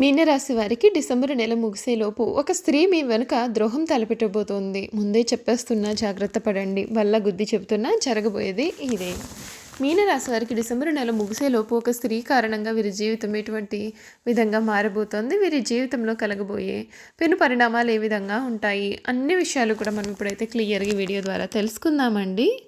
మీనరాశి వారికి డిసెంబర్ నెల ముగిసేలోపు ఒక స్త్రీ మీ వెనుక ద్రోహం తలపెట్టబోతోంది. ముందే చెప్పేస్తున్నా జాగ్రత్త పడండి. వల్ల గుద్ది చెబుతున్నా జరగబోయేది ఇదే. మీనరాశి వారికి డిసెంబర్ నెల ముగిసేలోపు ఒక స్త్రీ కారణంగా వీరి జీవితం ఎటువంటి విధంగా మారబోతోంది? వీరి జీవితంలో కలగబోయే పెను పరిణామాలు ఏ విధంగా ఉంటాయి? అన్ని విషయాలు కూడా మనం ఇప్పుడైతే క్లియర్గా వీడియో ద్వారా తెలుసుకుందామండి.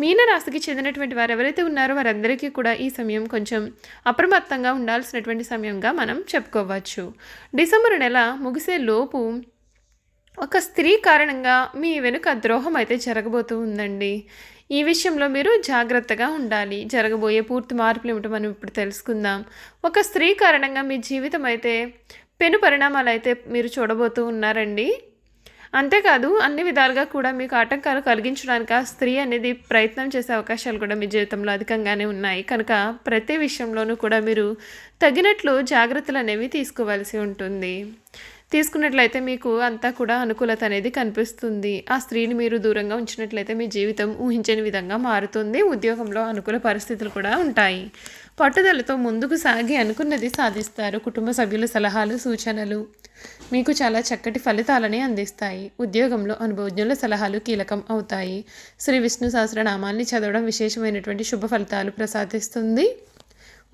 మీనరాశికి చెందినటువంటి వారు ఎవరైతే ఉన్నారో వారందరికీ కూడా ఈ సమయం కొంచెం అప్రమత్తంగా ఉండాల్సినటువంటి సమయంగా మనం చెప్పుకోవచ్చు. డిసెంబర్ నెల ముగిసే లోపు ఒక స్త్రీ కారణంగా మీ వెనుక ద్రోహం అయితే జరగబోతూ ఉందండి. ఈ విషయంలో మీరు జాగ్రత్తగా ఉండాలి. జరగబోయే పూర్తి మార్పులు ఏమిటో మనం ఇప్పుడు తెలుసుకుందాం. ఒక స్త్రీ కారణంగా మీ జీవితం అయితే పెను పరిణామాలు అయితే మీరు చూడబోతూ ఉన్నారండి. అంతేకాదు అన్ని విధాలుగా కూడా మీకు ఆటంకాలు కలిగించడానికి ఆ స్త్రీ అనేది ప్రయత్నం చేసే అవకాశాలు కూడా మీ జీవితంలో అధికంగానే ఉన్నాయి. కనుక ప్రతి విషయంలోనూ కూడా మీరు తగినట్లు జాగ్రత్తలు అనేవి తీసుకోవాల్సి ఉంటుంది. తీసుకున్నట్లయితే మీకు అంతా కూడా అనుకూలత అనేది కనిపిస్తుంది. ఆ స్త్రీని మీరు దూరంగా ఉంచినట్లయితే మీ జీవితం ఊహించని విధంగా మారుతుంది. ఉద్యోగంలో అనుకూల పరిస్థితులు కూడా ఉంటాయి. పట్టుదలతో ముందుకు సాగి అనుకున్నది సాధిస్తారు. కుటుంబ సభ్యుల సలహాలు సూచనలు మీకు చాలా చక్కటి ఫలితాలని అందిస్తాయి. ఉద్యోగంలో అనుభవజ్ఞుల సలహాలు కీలకం అవుతాయి. శ్రీ విష్ణు సహస్రనామాన్ని చదవడం విశేషమైనటువంటి శుభ ఫలితాలు ప్రసాదిస్తుంది.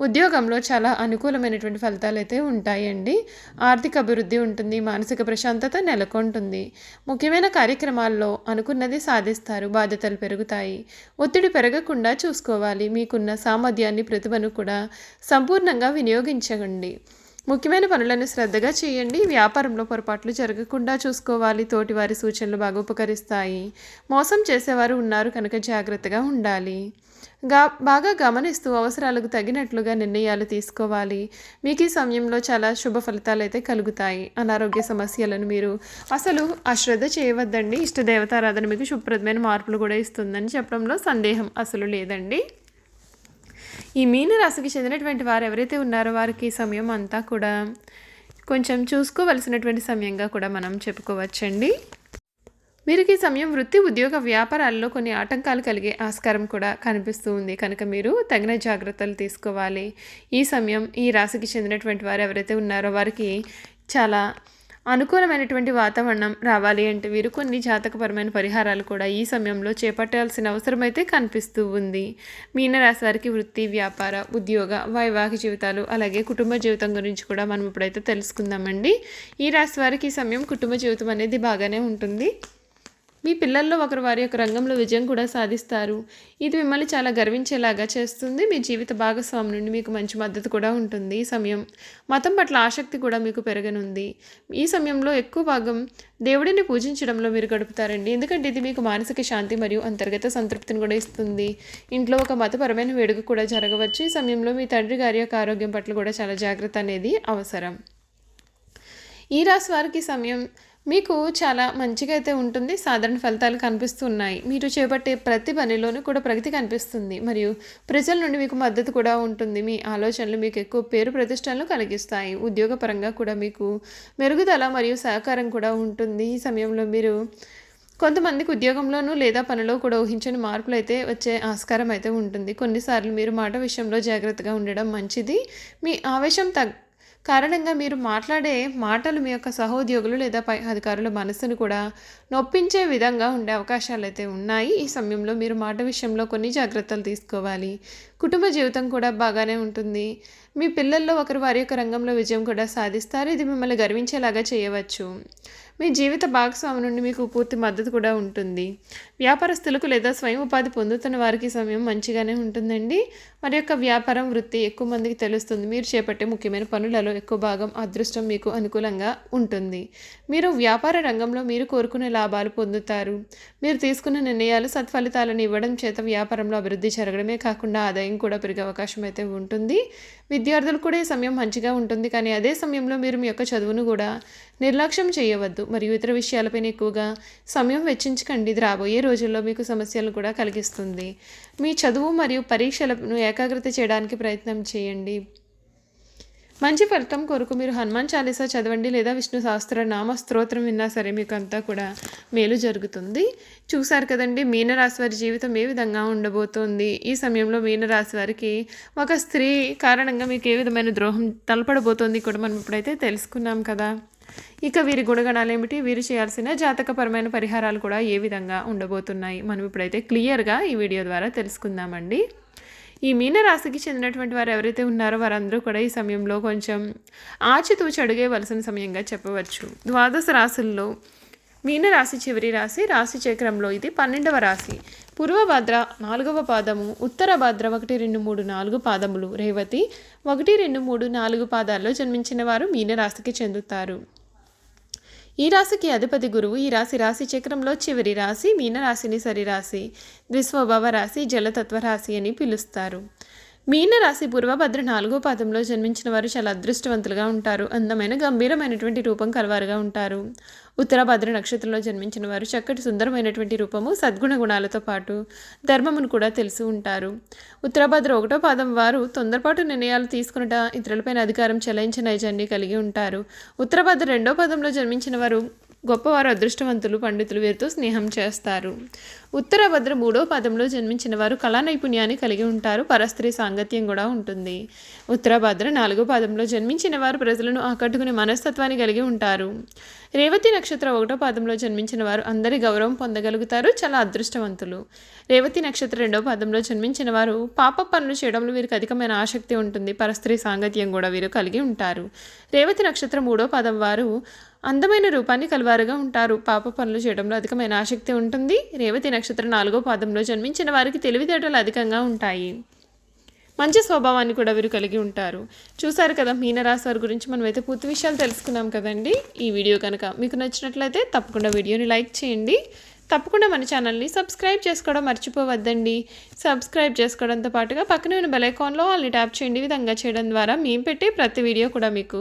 ఉద్యోగంలో చాలా అనుకూలమైనటువంటి ఫలితాలు అయితే ఉంటాయండి. ఆర్థిక అభివృద్ధి ఉంటుంది మానసిక ప్రశాంతత నెలకొంటుంది. ముఖ్యమైన కార్యక్రమాల్లో అనుకున్నది సాధిస్తారు బాధ్యతలు పెరుగుతాయి. ఒత్తిడి పెరగకుండా చూసుకోవాలి. మీకున్న సామర్థ్యాన్ని ప్రతిభను కూడా సంపూర్ణంగా వినియోగించండి. ముఖ్యమైన పనులను శ్రద్ధగా చేయండి. వ్యాపారంలో పొరపాట్లు జరగకుండా చూసుకోవాలి. తోటి వారి సూచనలు బాగా ఉపకరిస్తాయి. మోసం చేసేవారు ఉన్నారు కనుక జాగ్రత్తగా ఉండాలి. గా బాగా గమనిస్తూ అవసరాలకు తగినట్లుగా నిర్ణయాలు తీసుకోవాలి. మీకు ఈ సమయంలో చాలా శుభ ఫలితాలు అయితే కలుగుతాయి. అనారోగ్య సమస్యలను మీరు అసలు అశ్రద్ధ చేయవద్దండి. ఇష్ట దేవతారాధన మీకు శుభ్రతమైన మార్పులు కూడా ఇస్తుందని చెప్పడంలో సందేహం అసలు లేదండి. ఈ మీనరాశికి చెందినటువంటి వారు ఎవరైతే ఉన్నారో వారికి ఈ సమయం అంతా కూడా కొంచెం చూసుకోవలసినటువంటి సమయంగా కూడా మనం చెప్పుకోవచ్చండి. వీరికి ఈ సమయం వృత్తి ఉద్యోగ వ్యాపారాల్లో కొన్ని ఆటంకాలు కలిగే ఆస్కారం కూడా కనిపిస్తూ ఉంది. కనుక మీరు తగిన జాగ్రత్తలు తీసుకోవాలి. ఈ సమయం ఈ రాశికి చెందినటువంటి వారు ఎవరైతే ఉన్నారో వారికి చాలా అనుకూలమైనటువంటి వాతావరణం రావాలి అంటే వీరు కొన్ని జాతకపరమైన పరిహారాలు కూడా ఈ సమయంలో చేపట్టాల్సిన అవసరం అయితే కనిపిస్తూ ఉంది. మీనరాశి వారికి వృత్తి వ్యాపార ఉద్యోగ వైవాహిక జీవితాలు అలాగే కుటుంబ జీవితం గురించి కూడా మనం ఇప్పుడైతే తెలుసుకుందామండి. ఈ రాశి వారికి ఈ సమయం కుటుంబ జీవితం అనేది బాగానే ఉంటుంది. మీ పిల్లల్లో ఒకరు వారి యొక్క రంగంలో విజయం కూడా సాధిస్తారు. ఇది మిమ్మల్ని చాలా గర్వించేలాగా చేస్తుంది. మీ జీవిత భాగస్వామి నుండి మీకు మంచి మద్దతు కూడా ఉంటుంది. ఈ సమయం మతం పట్ల ఆసక్తి కూడా మీకు పెరగనుంది. ఈ సమయంలో ఎక్కువ భాగం దేవుడిని పూజించడంలో మీరు గడుపుతారండి. ఎందుకంటే ఇది మీకు మానసిక శాంతి మరియు అంతర్గత సంతృప్తిని కూడా ఇస్తుంది. ఇంట్లో ఒక మతపరమైన వేడుక కూడా జరగవచ్చు. ఈ సమయంలో మీ తండ్రి గారి యొక్క ఆరోగ్యం పట్ల కూడా చాలా జాగ్రత్త అనేది అవసరం. ఈ రాశి వారికి సమయం మీకు చాలా మంచిగా అయితే ఉంటుంది. సాధారణ ఫలితాలు కనిపిస్తున్నాయి. మీరు చేపట్టే ప్రతి పనిలోనూ కూడా ప్రగతి కనిపిస్తుంది. మరియు ప్రజల నుండి మీకు మద్దతు కూడా ఉంటుంది. మీ ఆలోచనలు మీకు ఎక్కువ పేరు ప్రతిష్టలను కలిగిస్తాయి. ఉద్యోగపరంగా కూడా మీకు మెరుగుదల మరియు సహకారం కూడా ఉంటుంది. ఈ సమయంలో మీరు కొంతమందికి ఉద్యోగంలోనూ లేదా పనిలో కూడా ఊహించని మార్పులు అయితే వచ్చే ఆస్కారం అయితే ఉంటుంది. కొన్నిసార్లు మీరు మాట విషయంలో జాగ్రత్తగా ఉండడం మంచిది. మీ ఆవేశం తగ్ కారణంగా మీరు మాట్లాడే మాటలు మీ యొక్క సహోద్యోగులు లేదా పై అధికారుల మనసును కూడా నొప్పించే విధంగా ఉండే అవకాశాలు అయితే ఉన్నాయి. ఈ సమయంలో మీరు మాట విషయంలో కొన్ని జాగ్రత్తలు తీసుకోవాలి. కుటుంబ జీవితం కూడా బాగానే ఉంటుంది. మీ పిల్లల్లో ఒకరు వారి యొక్క రంగంలో విజయం కూడా సాధిస్తారు. ఇది మిమ్మల్ని గర్వించేలాగా చేయవచ్చు. మీ జీవిత భాగస్వామి నుండి మీకు పూర్తి మద్దతు కూడా ఉంటుంది. వ్యాపారస్తులకు లేదా స్వయం ఉపాధి పొందుతున్న వారికి సమయం మంచిగానే ఉంటుందండి. మరి యొక్క వ్యాపారం వృత్తి ఎక్కువ మందికి తెలుస్తుంది. మీరు చేపట్టే ముఖ్యమైన పనులలో ఎక్కువ భాగం అదృష్టం మీకు అనుకూలంగా ఉంటుంది. మీరు వ్యాపార రంగంలో మీరు కోరుకునే లాభాలు పొందుతారు. మీరు తీసుకున్న నిర్ణయాలు సత్ఫలితాలను ఇవ్వడం చేత వ్యాపారంలో అభివృద్ధి జరగడమే కాకుండా ఆదాయం కూడా పెరిగే అవకాశం అయితే ఉంటుంది. విద్యార్థులు కూడా ఈ సమయం మంచిగా ఉంటుంది. కానీ అదే సమయంలో మీరు మీ యొక్క చదువును కూడా నిర్లక్ష్యం చేయవద్దు. మరియు ఇతర విషయాలపైన ఎక్కువగా సమయం వెచ్చించకండి. ఇది రాబోయే రోజుల్లో మీకు సమస్యలను కూడా కలిగిస్తుంది. మీ చదువు మరియు పరీక్షలను ఏకాగ్రత చేయడానికి ప్రయత్నం చేయండి. మంచి ఫలితం కొరకు మీరు హనుమాన్ చాలీసా చదవండి లేదా విష్ణు సహస్ర నామ స్తోత్రం విన్నా సరే మీకు అంతా కూడా మేలు జరుగుతుంది. చూశారు కదండి మీనరాశి వారి జీవితం ఏ విధంగా ఉండబోతోంది? ఈ సమయంలో మీనరాశి వారికి ఒక స్త్రీ కారణంగా మీకు ఏ విధమైన ద్రోహం తలపడబోతోంది కూడా మనం ఇప్పుడైతే తెలుసుకున్నాం కదా. ఇక వీరి గుణగణాలు ఏమిటి వీరు చేయాల్సిన జాతకపరమైన పరిహారాలు కూడా ఏ విధంగా ఉండబోతున్నాయి? మనం ఇప్పుడైతే క్లియర్గా ఈ వీడియో ద్వారా తెలుసుకుందామండి. ఈ మీనరాశికి చెందినటువంటి వారు ఎవరైతే ఉన్నారో వారందరూ కూడా ఈ సమయంలో కొంచెం ఆచితూచి అడుగేవలసిన సమయంగా చెప్పవచ్చు. ద్వాదశ రాశుల్లో మీనరాశి చివరి రాశి రాశి చక్రంలో ఇది పన్నెండవ రాశి. పూర్వభద్ర నాలుగవ పాదము ఉత్తర భద్ర ఒకటి రెండు మూడు నాలుగు పాదములు. రేవతి ఒకటి రెండు మూడు నాలుగు పాదాల్లో జన్మించిన వారు మీనరాశికి చెందుతారు. ఈ రాశికి అధిపతి గురువు ఈ రాశి రాశి చక్రంలో చివరి రాశి మీనరాశిని సరిరాశి ద్విస్వభావ రాశి జలతత్వ రాశి అని పిలుస్తారు. మీనరాశి పూర్వభద్ర నాలుగో పాదంలో జన్మించిన వారు చాలా అదృష్టవంతులుగా ఉంటారు. అందమైన గంభీరమైనటువంటి రూపం కలవారుగా ఉంటారు. ఉత్తరభద్ర నక్షత్రంలో జన్మించిన వారు చక్కటి సుందరమైనటువంటి రూపము సద్గుణ గుణాలతో పాటు ధర్మమును కూడా తెలిసి ఉంటారు. ఉత్తరభద్ర ఒకటో పాదం వారు తొందరపాటు నిర్ణయాలు తీసుకున్నట ఇతరులపైన అధికారం చెలాయించిన నైజాన్ని కలిగి ఉంటారు. ఉత్తరభద్ర రెండో పదంలో జన్మించిన వారు గొప్పవారు అదృష్టవంతులు పండితులు వీరితో స్నేహం చేస్తారు. ఉత్తరభద్ర మూడో పదంలో జన్మించిన వారు కళా నైపుణ్యాన్ని కలిగి ఉంటారు. పరస్త్రీ సాంగత్యం కూడా ఉంటుంది. ఉత్తరభద్ర నాలుగో పదంలో జన్మించిన వారు ప్రజలను ఆకట్టుకునే మనస్తత్వాన్ని కలిగి ఉంటారు. రేవతి నక్షత్రం ఒకటో పాదంలో జన్మించిన వారు అందరి గౌరవం పొందగలుగుతారు. చాలా అదృష్టవంతులు. రేవతి నక్షత్రం రెండో పాదంలో జన్మించిన వారు పాప పనులు చేయడంలో వీరికి అధికమైన ఆసక్తి ఉంటుంది. పరస్త్రీ సాంగత్యం కూడా వీరు కలిగి ఉంటారు. రేవతి నక్షత్రం మూడో పాదం వారు అందమైన రూపాన్ని కలవారుగా ఉంటారు. పాప పనులు చేయడంలో అధికమైన ఆసక్తి ఉంటుంది. రేవతి నక్షత్రం నాలుగో పాదంలో జన్మించిన వారికి తెలివితేటలు అధికంగా ఉంటాయి. మంచి స్వభావాన్ని కూడా వీరు కలిగి ఉంటారు. చూసారు కదా మీనరాశి వారి గురించి మనమైతే పూర్తి విషయాలు తెలుసుకున్నాం కదండి. ఈ వీడియో కనుక మీకు నచ్చినట్లయితే తప్పకుండా వీడియోని లైక్ చేయండి. తప్పకుండా మన ఛానల్ని సబ్స్క్రైబ్ చేసుకోవడం మర్చిపోవద్దండి. సబ్స్క్రైబ్ చేసుకోవడంతో పాటుగా పక్కన ఉన్న బెల్ వాళ్ళని ట్యాప్ చేయండి. విధంగా చేయడం ద్వారా మేము పెట్టే ప్రతి వీడియో కూడా మీకు